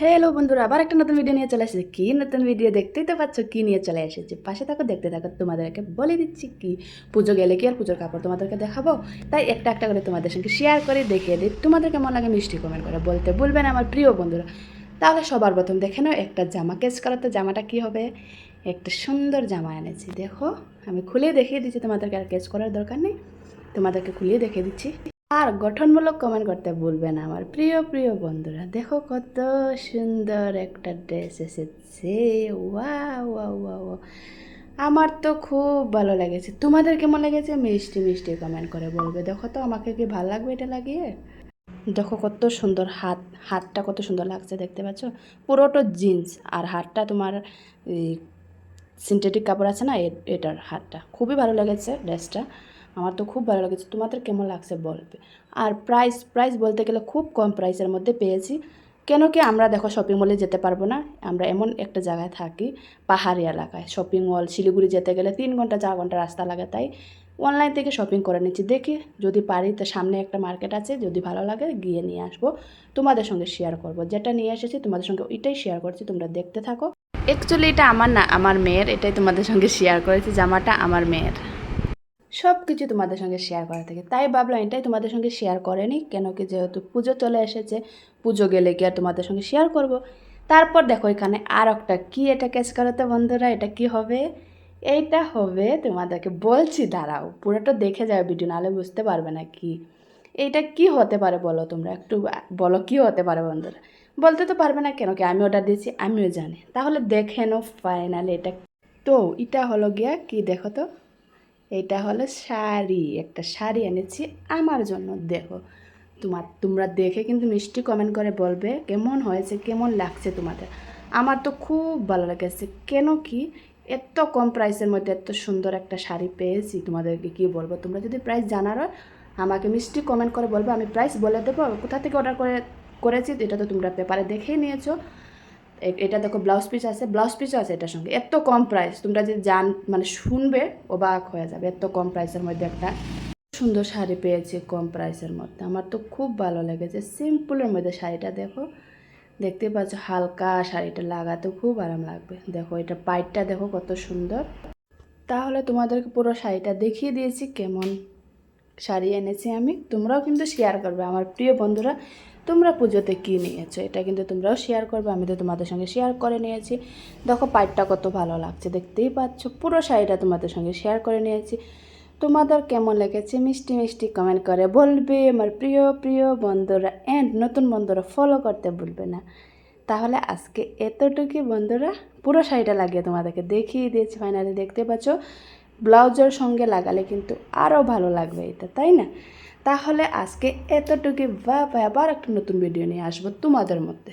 Hello বন্ধুরা, আবার একটা নতুন ভিডিও নিয়ে চলে এসেছে। কি নতুন ভিডিও দেখতেই তো পাচ্ছ, কী নিয়ে চলে এসেছে? পাশে থাকো, দেখতে থাকো, তোমাদেরকে বলে দিচ্ছি কি। পুজো গেলে কি আর পুজোর কাপড় তোমাদেরকে দেখাবো? তাই একটা একটা করে তোমাদের সঙ্গে শেয়ার করে দেখিয়ে দিই। তোমাদের কেমন লাগে মিষ্টি কমেন্ট করে বলতে বলবেন আমার প্রিয় বন্ধুরা। তাহলে সবার প্রথম দেখে নাও, একটা জামা কেস করা তো, জামাটা কি হবে? একটা সুন্দর জামা এনেছি, দেখো। আমি খুলে দেখিয়ে দিচ্ছি, তোমাদেরকে আর কেস করার দরকার নেই। তোমাদেরকে খুলিয়ে দেখিয়ে দিচ্ছি। আর গঠনমূলক কমেন্ট করতে ভুলবে না আমার প্রিয় প্রিয় বন্ধুরা। দেখো কত সুন্দর একটা ড্রেস এসেছে। ওয়া ওয়া ওয়া ওয়া আমার তো খুব ভালো লেগেছে। তোমাদের কেমন লেগেছে? মিষ্টি মিষ্টি কমেন্ট করে বলবে। দেখো তো, আমাকে কি ভালো লাগবে এটা লাগিয়ে? দেখো কত সুন্দর হাত, হাতটা কত সুন্দর লাগছে, দেখতে পাচ্ছ? পুরোটা জিন্স আর হাতটা তোমার সিনথেটিক কাপড় আছে না এটার হাতটা। খুবই ভালো লেগেছে ড্রেসটা আমার তো খুব ভালো লেগেছে। তোমাদের কেমন লাগছে বলবে? আর প্রাইস প্রাইস বলতে গেলে খুব কম প্রাইসের মধ্যে পেয়েছি। কেন কি আমরা দেখো শপিং মলে যেতে পারব না। আমরা এমন একটা জায়গায় থাকি, পাহাড়ি এলাকায়। শপিং মল শিলিগুড়ি যেতে গেলে তিন ঘণ্টা, চার ঘণ্টা রাস্তা লাগে তাই। অনলাইন থেকে শপিং করে নিচ্ছি। দেখি, যদি পারি তো সামনে একটা মার্কেট আছে, যদি ভালো লাগে গিয়ে নিয়ে আসব। তোমাদের সঙ্গে শেয়ার করব। যেটা নিয়ে এসেছি, তোমাদের সঙ্গে ওইটাই শেয়ার করছি। তোমরা দেখতে থাকো। অ্যাকচুয়ালি এটা আমার না, আমার মেয়ের। এটাই তোমাদের সঙ্গে শেয়ার করেছি। জামাটা আমার মেয়ের। সব কিছু তোমাদের সঙ্গে শেয়ার করা থাকে। তাই ভাবলাম এটাই তোমাদের সঙ্গে শেয়ার করেনি কেন কি যেহেতু পুজো চলে এসেছে, পুজো গেলে কি আর তোমাদের সঙ্গে শেয়ার করব? তারপর দেখো এখানে আর একটা কী এটা ক্যাচ করো তো বন্ধুরা? এটা কি হবে? এইটা হবে তোমাদেরকে বলছি, দাঁড়াও, পুরোটা দেখে যাও ভিডিও নাহলে বুঝতে পারবে না কি। এইটা কি হতে পারে বলো তোমরা? একটু বলো কি হতে পারে বন্ধুরা? বলতে তো পারবে না কেন কি আমি অর্ডার দিয়েছি, আমিও জানি। তাহলে দেখে নো ফাইনালি এটা। তো, এটা হলো গিয়া কি দেখো তো? এটা হলো শাড়ি, একটা শাড়ি এনেছি আমার জন্য, দেখো। তোমার, তোমরা দেখে কিন্তু মিষ্টি কমেন্ট করে বলবে কেমন হয়েছে, কেমন লাগছে তোমাদের। আমার তো খুব ভালো লেগেছে, কেন কি এত কম প্রাইসের মধ্যে এত সুন্দর একটা শাড়ি পেয়েছি। তোমাদেরকে কি বলব? তোমরা যদি প্রাইস জানার আমাকে মিষ্টি কমেন্ট করে বলব, আমি প্রাইস বলে দেবো। কোথা থেকে অর্ডার করে, করেছি, এটা তো তোমরা পেপারে দেখেই নিয়েছো। এটা দেখো ব্লাউজ পিস আছে। ব্লাউজ পিসও আছে এটার সঙ্গে। এত কম প্রাইস তোমরা যদি জান মানে শুনবে, অবাক হয়ে যাবে। এত কম প্রাইসের মধ্যে একটা সুন্দর শাড়ি পেয়েছি কম প্রাইসের মধ্যে। আমার তো খুব ভালো লেগেছে। সিম্পলের মধ্যে শাড়িটা দেখো। দেখতে পাচ্ছ, হালকা শাড়িটা লাগাতে খুব আরাম লাগবে। দেখো, এটা পাইটটা দেখো কত সুন্দর। তাহলে তোমাদেরকে পুরো শাড়িটা দেখিয়ে দিয়েছি, কেমন শাড়ি এনেছি আমি। তোমরাও কিন্তু শেয়ার করবে। আমার প্রিয় বন্ধুরা তোমরা পুজোতে কী নিয়েছো? এটা কিন্তু তোমরাও শেয়ার করবে, আমি তো তোমাদের সঙ্গে শেয়ার করে নিয়েছি। দেখো পাইটটা কত ভালো লাগছে, দেখতেই পাচ্ছ। পুরো শাড়িটা তোমাদের সঙ্গে শেয়ার করে নিয়েছি। তোমাদের কেমন লেগেছে? মিষ্টি মিষ্টি কমেন্ট করে বলবে। আমার প্রিয় প্রিয় বন্ধুরা অ্যান্ড নতুন বন্ধুরা ফলো করতে ভুলবে না। তাহলে আজকে এতটুকুই বন্ধুরা। পুরো শাড়িটা লাগিয়ে তোমাদেরকে দেখিয়ে দিয়েছি ফাইনালি দেখতে পাচ্ছ। ব্লাউজের সঙ্গে লাগালে কিন্তু আরও ভালো লাগবে এটা, তাই না? তাহলে আজকে এতটুকু বা আবার একটা নতুন ভিডিও নিয়ে আসব তোমাদের মধ্যে।